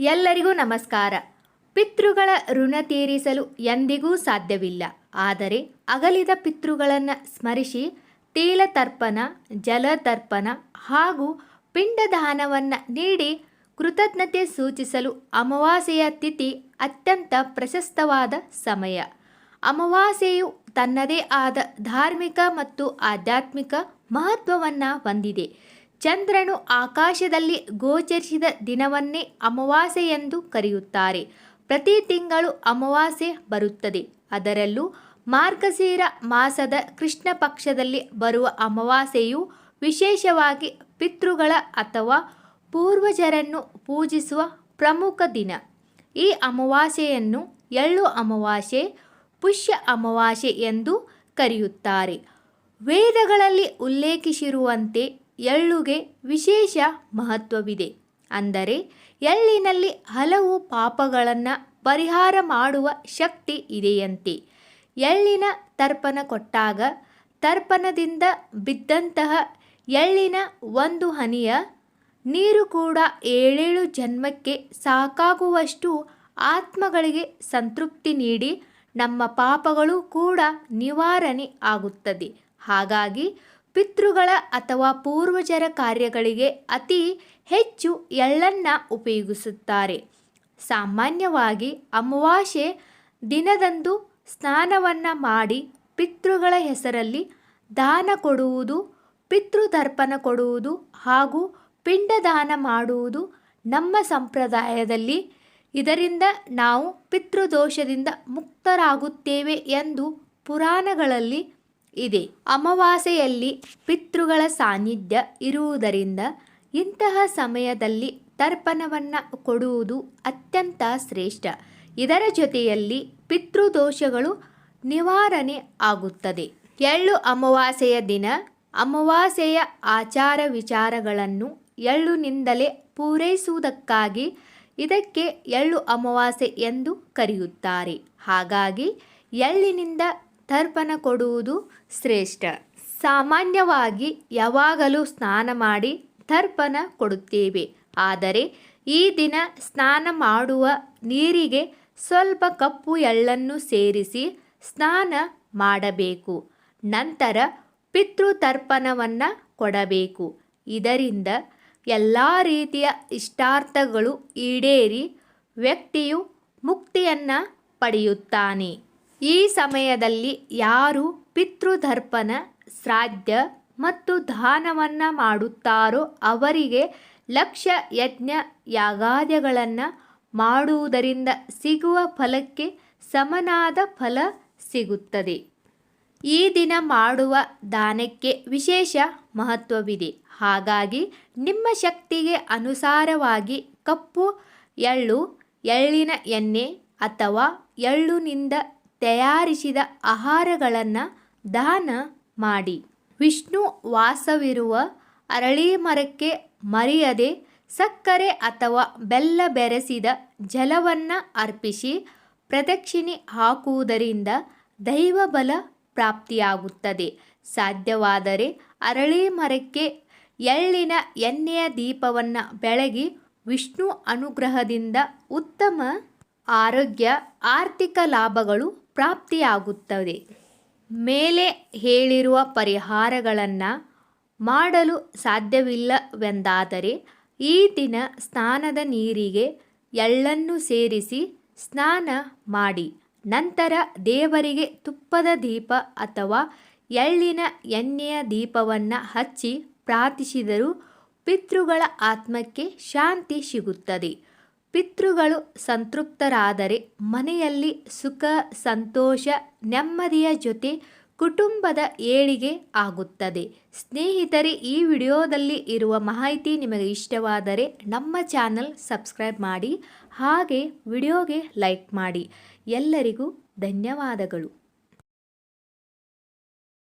ಎಲ್ಲರಿಗೂ ನಮಸ್ಕಾರ. ಪಿತೃಗಳ ಋಣ ತೀರಿಸಲು ಎಂದಿಗೂ ಸಾಧ್ಯವಿಲ್ಲ. ಆದರೆ ಅಗಲಿದ ಪಿತೃಗಳನ್ನು ಸ್ಮರಿಸಿ ತರ್ಪಣ ಜಲತರ್ಪಣ ಹಾಗೂ ಪಿಂಡದಾನವನ್ನು ನೀಡಿ ಕೃತಜ್ಞತೆ ಸೂಚಿಸಲು ಅಮಾವಾಸ್ಯೆಯ ತಿಥಿ ಅತ್ಯಂತ ಪ್ರಶಸ್ತವಾದ ಸಮಯ. ಅಮಾವಾಸ್ಯೆಯು ತನ್ನದೇ ಆದ ಧಾರ್ಮಿಕ ಮತ್ತು ಆಧ್ಯಾತ್ಮಿಕ ಮಹತ್ವವನ್ನು ಹೊಂದಿದೆ. ಚಂದ್ರನು ಆಕಾಶದಲ್ಲಿ ಗೋಚರಿಸಿದ ದಿನವನ್ನೇ ಅಮಾವಾಸ್ಯೆ ಎಂದು ಕರೆಯುತ್ತಾರೆ. ಪ್ರತಿ ತಿಂಗಳು ಅಮಾವಾಸ್ಯೆ ಬರುತ್ತದೆ. ಅದರಲ್ಲೂ ಮಾರ್ಗಶೀರ ಮಾಸದ ಕೃಷ್ಣ ಪಕ್ಷದಲ್ಲಿ ಬರುವ ಅಮಾವಾಸ್ಯೆಯು ವಿಶೇಷವಾಗಿ ಪಿತೃಗಳ ಅಥವಾ ಪೂರ್ವಜರನ್ನು ಪೂಜಿಸುವ ಪ್ರಮುಖ ದಿನ. ಈ ಅಮಾವಾಸ್ಯೆಯನ್ನು ಎಳ್ಳು ಅಮಾವಾಸ್ಯೆ, ಪುಷ್ಯ ಅಮಾವಾಸ್ಯೆ ಎಂದು ಕರೆಯುತ್ತಾರೆ. ವೇದಗಳಲ್ಲಿ ಉಲ್ಲೇಖಿಸಿರುವಂತೆ ಎಳ್ಳುಗೆ ವಿಶೇಷ ಮಹತ್ವವಿದೆ. ಅಂದರೆ ಎಳ್ಳಿನಲ್ಲಿ ಹಲವು ಪಾಪಗಳನ್ನು ಪರಿಹಾರ ಮಾಡುವ ಶಕ್ತಿ ಇದೆಯಂತೆ. ಎಳ್ಳಿನ ತರ್ಪಣ ಕೊಟ್ಟಾಗ ತರ್ಪಣದಿಂದ ಬಿದ್ದಂತಹ ಎಳ್ಳಿನ ಒಂದು ಹನಿಯ ನೀರು ಕೂಡ ಏಳೇಳು ಜನ್ಮಕ್ಕೆ ಸಾಕಾಗುವಷ್ಟು ಆತ್ಮಗಳಿಗೆ ಸಂತೃಪ್ತಿ ನೀಡಿ ನಮ್ಮ ಪಾಪಗಳು ಕೂಡ ನಿವಾರಣೆ ಆಗುತ್ತದೆ. ಹಾಗಾಗಿ ಪಿತೃಗಳ ಅಥವಾ ಪೂರ್ವಜರ ಕಾರ್ಯಗಳಿಗೆ ಅತಿ ಹೆಚ್ಚು ಎಳ್ಳನ್ನು ಉಪಯೋಗಿಸುತ್ತಾರೆ. ಸಾಮಾನ್ಯವಾಗಿ ಅಮಾವಾಸ್ಯೆ ದಿನದಂದು ಸ್ನಾನವನ್ನು ಮಾಡಿ ಪಿತೃಗಳ ಹೆಸರಲ್ಲಿ ದಾನ ಕೊಡುವುದು, ಪಿತೃದರ್ಪಣ ಕೊಡುವುದು ಹಾಗೂ ಪಿಂಡದಾನ ಮಾಡುವುದು ನಮ್ಮ ಸಂಪ್ರದಾಯದಲ್ಲಿ. ಇದರಿಂದ ನಾವು ಪಿತೃದೋಷದಿಂದ ಮುಕ್ತರಾಗುತ್ತೇವೆ ಎಂದು ಪುರಾಣಗಳಲ್ಲಿ ಇದೆ. ಅಮಾವಾಸ್ಯೆಯಲ್ಲಿ ಪಿತೃಗಳ ಸಾನ್ನಿಧ್ಯ ಇರುವುದರಿಂದ ಇಂತಹ ಸಮಯದಲ್ಲಿ ತರ್ಪಣವನ್ನು ಕೊಡುವುದು ಅತ್ಯಂತ ಶ್ರೇಷ್ಠ. ಇದರ ಜೊತೆಯಲ್ಲಿ ಪಿತೃದೋಷಗಳು ನಿವಾರಣೆ ಆಗುತ್ತದೆ. ಎಳ್ಳು ಅಮಾವಾಸ್ಯೆಯ ದಿನ ಅಮಾವಾಸ್ಯೆಯ ಆಚಾರ ವಿಚಾರಗಳನ್ನು ಎಳ್ಳುನಿಂದಲೇ ಪೂರೈಸುವುದಕ್ಕಾಗಿ ಇದಕ್ಕೆ ಎಳ್ಳು ಅಮಾವಾಸ್ಯೆ ಎಂದು ಕರೆಯುತ್ತಾರೆ. ಹಾಗಾಗಿ ಎಳ್ಳಿನಿಂದ ತರ್ಪಣ ಕೊಡುವುದು ಶ್ರೇಷ್ಠ. ಸಾಮಾನ್ಯವಾಗಿ ಯಾವಾಗಲೂ ಸ್ನಾನ ಮಾಡಿ ತರ್ಪಣ ಕೊಡುತ್ತೇವೆ. ಆದರೆ ಈ ದಿನ ಸ್ನಾನ ಮಾಡುವ ನೀರಿಗೆ ಸ್ವಲ್ಪ ಕಪ್ಪು ಎಳ್ಳನ್ನು ಸೇರಿಸಿ ಸ್ನಾನ ಮಾಡಬೇಕು. ನಂತರ ಪಿತೃತರ್ಪಣವನ್ನು ಕೊಡಬೇಕು. ಇದರಿಂದ ಎಲ್ಲ ರೀತಿಯ ಇಷ್ಟಾರ್ಥಗಳು ಈಡೇರಿ ವ್ಯಕ್ತಿಯು ಮುಕ್ತಿಯನ್ನು ಪಡೆಯುತ್ತಾನೆ. ಈ ಸಮಯದಲ್ಲಿ ಯಾರು ಪಿತೃದರ್ಪಣ ಶ್ರಾದ್ಯ ಮತ್ತು ದಾನವನ್ನು ಮಾಡುತ್ತಾರೋ ಅವರಿಗೆ ಲಕ್ಷ ಯಜ್ಞ ಯಾಗಾದ್ಯಗಳನ್ನು ಮಾಡುವುದರಿಂದ ಸಿಗುವ ಫಲಕ್ಕೆ ಸಮನಾದ ಫಲ ಸಿಗುತ್ತದೆ. ಈ ದಿನ ಮಾಡುವ ದಾನಕ್ಕೆ ವಿಶೇಷ ಮಹತ್ವವಿದೆ. ಹಾಗಾಗಿ ನಿಮ್ಮ ಶಕ್ತಿಗೆ ಅನುಸಾರವಾಗಿ ಕಪ್ಪು, ಎಳ್ಳು, ಎಳ್ಳಿನ ಎಣ್ಣೆ ಅಥವಾ ಎಳ್ಳುನಿಂದ ತಯಾರಿಸಿದ ಆಹಾರಗಳನ್ನು ದಾನ ಮಾಡಿ. ವಿಷ್ಣು ವಾಸವಿರುವ ಅರಳಿ ಮರಕ್ಕೆ ಮರೆಯದೆ ಸಕ್ಕರೆ ಅಥವಾ ಬೆಲ್ಲ ಬೆರೆಸಿದ ಜಲವನ್ನು ಅರ್ಪಿಸಿ ಪ್ರದಕ್ಷಿಣೆ ಹಾಕುವುದರಿಂದ ದೈವಬಲ ಪ್ರಾಪ್ತಿಯಾಗುತ್ತದೆ. ಸಾಧ್ಯವಾದರೆ ಅರಳಿ ಮರಕ್ಕೆ ಎಳ್ಳಿನ ಎಣ್ಣೆಯ ದೀಪವನ್ನು ಬೆಳಗಿ ವಿಷ್ಣು ಅನುಗ್ರಹದಿಂದ ಉತ್ತಮ ಆರೋಗ್ಯ, ಆರ್ಥಿಕ ಲಾಭಗಳು ಪ್ರಾಪ್ತಿಯಾಗುತ್ತದೆ. ಮೇಲೆ ಹೇಳಿರುವ ಪರಿಹಾರಗಳನ್ನು ಮಾಡಲು ಸಾಧ್ಯವಿಲ್ಲವೆಂದಾದರೆ ಈ ದಿನ ಸ್ನಾನದ ನೀರಿಗೆ ಎಳ್ಳನ್ನು ಸೇರಿಸಿ ಸ್ನಾನ ಮಾಡಿ, ನಂತರ ದೇವರಿಗೆ ತುಪ್ಪದ ದೀಪ ಅಥವಾ ಎಳ್ಳಿನ ಎಣ್ಣೆಯ ದೀಪವನ್ನು ಹಚ್ಚಿ ಪ್ರಾರ್ಥಿಸಿದರೂ ಪಿತೃಗಳ ಆತ್ಮಕ್ಕೆ ಶಾಂತಿ ಸಿಗುತ್ತದೆ. ಪಿತೃಗಳು ಸಂತೃಪ್ತರಾದರೆ ಮನೆಯಲ್ಲಿ ಸುಖ, ಸಂತೋಷ, ನೆಮ್ಮದಿಯ ಜೊತೆ ಕುಟುಂಬದ ಏಳಿಗೆ ಆಗುತ್ತದೆ. ಸ್ನೇಹಿತರೆ, ಈ ವಿಡಿಯೋದಲ್ಲಿ ಇರುವ ಮಾಹಿತಿ ನಿಮಗೆ ಇಷ್ಟವಾದರೆ ನಮ್ಮ ಚಾನಲ್ ಸಬ್ಸ್ಕ್ರೈಬ್ ಮಾಡಿ, ಹಾಗೆ ವಿಡಿಯೋಗೆ ಲೈಕ್ ಮಾಡಿ. ಎಲ್ಲರಿಗೂ ಧನ್ಯವಾದಗಳು.